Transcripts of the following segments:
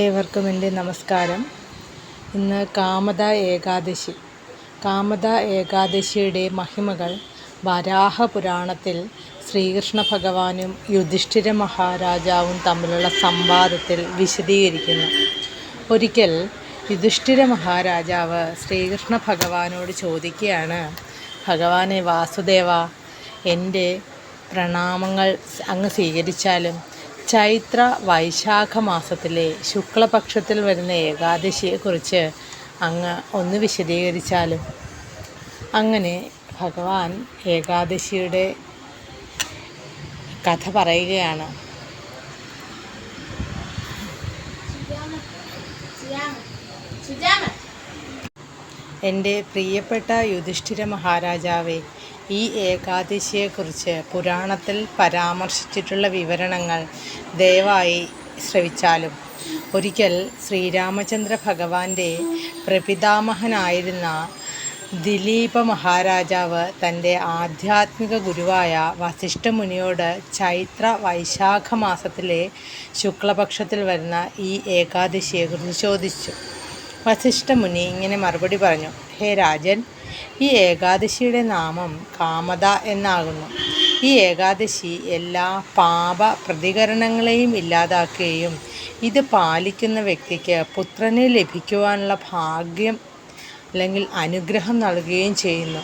ഏവർക്കും എന്റെ നമസ്കാരം. ഇന്ന് കാമത ഏകാദശി. കാമത ഏകാദശിയുടെ മഹിമകൾ വരാഹ പുരാണത്തിൽ ശ്രീകൃഷ്ണ ഭഗവാനും യുധിഷ്ഠിര മഹാരാജാവും തമ്മിലുള്ള സംവാദത്തിൽ വിശദീകരിക്കുന്നു. ഒരിക്കൽ യുധിഷ്ഠിര മഹാരാജാവ് ശ്രീകൃഷ്ണ ഭഗവാനോട് ചോദിക്കുകയാണ് ഭഗവാനെ വാസുദേവ എന്റെ പ്രണാമങ്ങൾ അങ്ങ് സ്വീകരിച്ചാലും ചൈത്ര വൈശാഖ മാസത്തിലെ ശുക്ലപക്ഷത്തിൽ വരുന്ന ഏകാദശിയെക്കുറിച്ച് അങ്ങ് ഒന്ന് വിശദീകരിച്ചാലും. അങ്ങനെ ഭഗവാൻ ഏകാദശിയുടെ കഥ പറയുകയാണ്. എന്റെ പ്രിയപ്പെട്ട യുധിഷ്ഠിര മഹാരാജാവേ ഈ ഏകാദശിയെക്കുറിച്ച് പുരാണത്തിൽ പരാമർശിച്ചിട്ടുള്ള വിവരണങ്ങൾ ദയവായി ശ്രവിച്ചാലും. ഒരിക്കൽ ശ്രീരാമചന്ദ്ര ഭഗവാന്റെ പ്രപിതാമഹനായിരുന്ന ദിലീപ മഹാരാജാവ് തന്റെ ആധ്യാത്മിക ഗുരുവായ വസിഷ്ഠമുനിയോട് ചൈത്ര വൈശാഖ മാസത്തിലെ ശുക്ലപക്ഷത്തിൽ വരുന്ന ഈ ഏകാദശിയെക്കുറിച്ച് ചോദിച്ചു. വസിഷ്ഠ മുനി ഇങ്ങനെ മറുപടി പറഞ്ഞു ഹേ രാജൻ ഈ ഏകാദശിയുടെ നാമം കാമത എന്നാകുന്നു. ഈ ഏകാദശി എല്ലാ പാപ പ്രതികരണങ്ങളെയും ഇല്ലാതാക്കുകയും ഇത് പാലിക്കുന്ന വ്യക്തിക്ക് പുത്രനെ ലഭിക്കുവാനുള്ള ഭാഗ്യം അല്ലെങ്കിൽ അനുഗ്രഹം നൽകുകയും ചെയ്യുന്നു.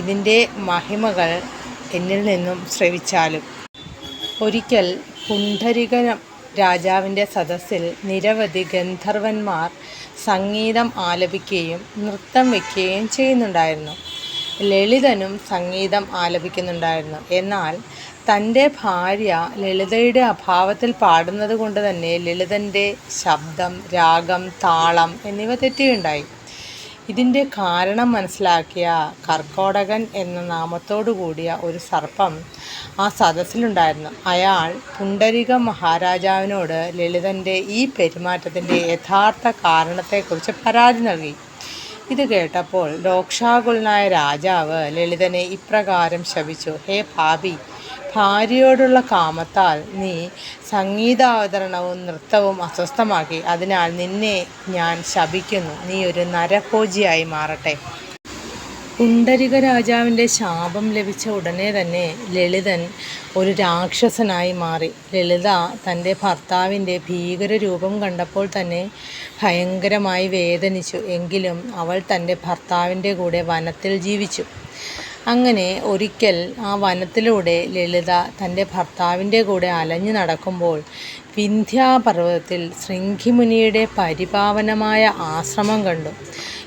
ഇതിന്റെ മഹിമകൾ എന്നിൽ നിന്നും ശ്രവിച്ചാലും. ഒരിക്കൽ പുണ്ഡരിക രാജാവിന്റെ സദസ്സിൽ നിരവധി ഗന്ധർവന്മാർ സംഗീതം ആലപിക്കുകയും നൃത്തം വയ്ക്കുകയും ചെയ്യുന്നുണ്ടായിരുന്നു. ലളിതനും സംഗീതം ആലപിക്കുന്നുണ്ടായിരുന്നു. എന്നാൽ തന്റെ ഭാര്യ ലളിതയുടെ അഭാവത്തിൽ പാടുന്നത് കൊണ്ട് തന്നെ ലളിതന്റെ ശബ്ദം രാഗം താളം എന്നിവ തെറ്റുകയുണ്ടായി ഇതിന്റെ കാരണം മനസ്സിലാക്കിയ കർക്കോടകൻ എന്ന നാമത്തോടു കൂടിയ ഒരു സർപ്പം ആ സദസ്സിലുണ്ടായിരുന്നു. അയാൾ പുണ്ടരിക മഹാരാജാവിനോട് ലളിതന്റെ ഈ പെരുമാറ്റത്തിന്റെ യഥാർത്ഥ കാരണത്തെക്കുറിച്ച് പരാതി നൽകി. ഇത് കേട്ടപ്പോൾ രോക്ഷാകുലനായ രാജാവ് ലളിതനെ ഇപ്രകാരം ശപിച്ചു ഹേ ഭാബി ഭാര്യയോടുള്ള കാമത്താൽ നീ സംഗീതാവതരണവും നൃത്തവും അസ്വസ്ഥമാക്കി. അതിനാൽ നിന്നെ ഞാൻ ശപിക്കുന്നു. നീ ഒരു നരഭോജിയായി മാറട്ടെ. പുണ്ടരിക രാജാവിന്റെ ശാപം ലഭിച്ച ഉടനെ തന്നെ ലളിതൻ ഒരു രാക്ഷസനായി മാറി. ലളിത തന്റെ ഭർത്താവിന്റെ ഭീകര രൂപം കണ്ടപ്പോൾ തന്നെ ഭയങ്കരമായി വേദനിച്ചു. എങ്കിലും അവൾ തന്റെ ഭർത്താവിന്റെ കൂടെ വനത്തിൽ ജീവിച്ചു. അങ്ങനെ ഒരിക്കൽ ആ വനത്തിലൂടെ ലളിത തന്റെ ഭർത്താവിന്റെ കൂടെ അലഞ്ഞു നടക്കുമ്പോൾ വിന്ധ്യാപർവതത്തിൽ ശൃംഖിമുനിയുടെ പരിപാവനമായ ആശ്രമം കണ്ടു.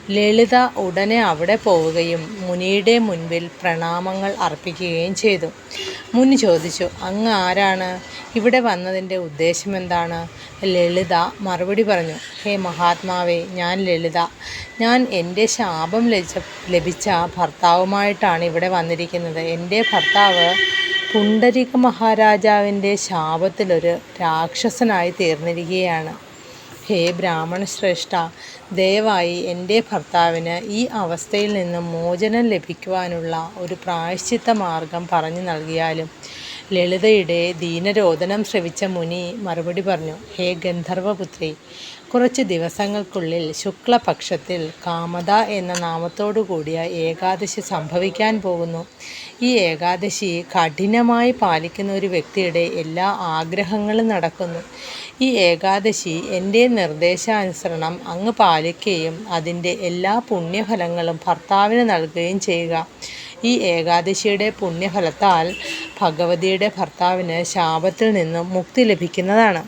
ലളിത ഉടനെ അവിടെ പോവുകയും മുനിയുടെ മുൻപിൽ പ്രണാമങ്ങൾ അർപ്പിക്കുകയും ചെയ്തു. മുനി ചോദിച്ചു അങ്ങ് ആരാണ്? ഇവിടെ വന്നതിന്റെ ഉദ്ദേശം എന്താണ്? ലളിത മറുപടി പറഞ്ഞു ഹേ മഹാത്മാവേ ഞാൻ ലളിത. ഞാൻ എന്റെ ശാപം ലഭിച്ച ലഭിച്ച ഭർത്താവുമായിട്ടാണ് ഇവിടെ വന്നിരിക്കുന്നത്. എന്റെ ഭർത്താവ് പുണ്ടരിക മഹാരാജാവിന്റെ ശാപത്തിലൊരു രാക്ഷസനായി തീർന്നിരിക്കുകയാണ്. ഹേ ബ്രാഹ്മണ ശ്രേഷ്ഠ ദയവായി എന്റെ ഭർത്താവിന് ഈ അവസ്ഥയിൽ നിന്നും മോചനം ലഭിക്കുവാനുള്ള ഒരു പ്രായശ്ചിത്ത മാർഗം പറഞ്ഞു നൽകിയാലും ലളിതയുടെ ദീനരോദനം ശ്രവിച്ച മുനി മറുപടി പറഞ്ഞു ഹേ ഗന്ധർവപുത്രി കുറച്ച് ദിവസങ്ങൾക്കുള്ളിൽ ശുക്ലപക്ഷത്തിൽ കാമത എന്ന നാമത്തോടു കൂടിയ ഏകാദശി സംഭവിക്കാൻ പോകുന്നു. ഈ ഏകാദശി കഠിനമായി പാലിക്കുന്ന ഒരു വ്യക്തിയുടെ എല്ലാ ആഗ്രഹങ്ങളും നടക്കുന്നു. ഈ ഏകാദശി എന്റെ നിർദ്ദേശാനുസരണം അങ്ങ് പാലിക്കുകയും അതിന്റെ എല്ലാ പുണ്യഫലങ്ങളും ഭർത്താവിന് നൽകുകയും ചെയ്യുക. ഈ ഏകാദശിയുടെ പുണ്യഫലത്താൽ ഭഗവതിയുടെ ഭർത്താവിന് ശാപത്തിൽ നിന്നും മുക്തി ലഭിക്കുന്നതാണ്.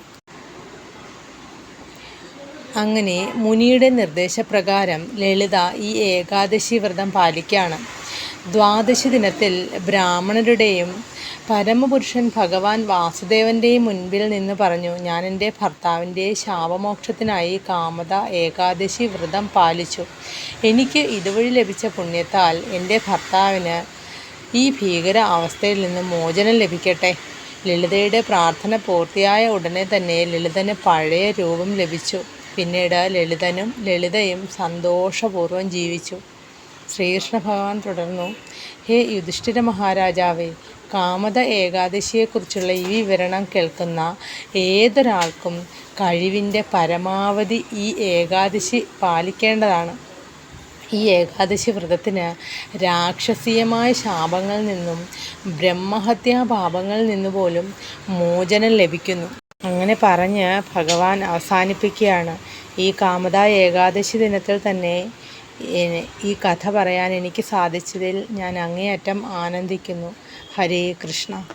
അങ്ങനെ മുനിയുടെ നിർദ്ദേശപ്രകാരം ലളിത ഈ ഏകാദശി വ്രതം പാലിക്കുകയാണ്. ദ്വാദശി ദിനത്തിൽ ബ്രാഹ്മണരുടെയും പരമപുരുഷൻ ഭഗവാൻ വാസുദേവന്റെയും മുൻപിൽ നിന്ന് പറഞ്ഞു ഞാൻ എന്റെ ഭർത്താവിന്റെ ശാപമോക്ഷത്തിനായി കാമത ഏകാദശി വ്രതം പാലിച്ചു. എനിക്ക് ഇതുവഴി ലഭിച്ച പുണ്യത്താൽ എന്റെ ഭർത്താവിന് ഈ ഭീകര അവസ്ഥയിൽ നിന്ന് മോചനം ലഭിക്കട്ടെ. ലളിതയുടെ പ്രാർത്ഥന പൂർത്തിയായ ഉടനെ തന്നെ ലളിതന് പഴയ രൂപം ലഭിച്ചു. പിന്നീട് ലളിതനും ലളിതയും സന്തോഷപൂർവം ജീവിച്ചു. ശ്രീകൃഷ്ണ ഭഗവാൻ തുടർന്നു ഹേ യുധിഷ്ഠിര മഹാരാജാവേ കാമത ഏകാദശിയെക്കുറിച്ചുള്ള ഈ വിവരണം കേൾക്കുന്ന ഏതൊരാൾക്കും കഴിവിന്റെ പരമാവധി ഈ ഏകാദശി പാലിക്കേണ്ടതാണ്. ഈ ഏകാദശി വ്രതത്തിന് രാക്ഷസീയമായ ശാപങ്ങളിൽ നിന്നും ബ്രഹ്മഹത്യാ പാപങ്ങളിൽ നിന്നു പോലും മോചനം ലഭിക്കുന്നു. അങ്ങനെ പറഞ്ഞ് ഭഗവാൻ അവസാനിപ്പിക്കുകയാണ്. ഈ കാമത ഏകാദശി ദിനത്തിൽ തന്നെ ഈ കഥ പറയാൻ എനിക്ക് സാധിച്ചതിൽ ഞാൻ അങ്ങേയറ്റം ആനന്ദിക്കുന്നു. ഹരേ കൃഷ്ണ.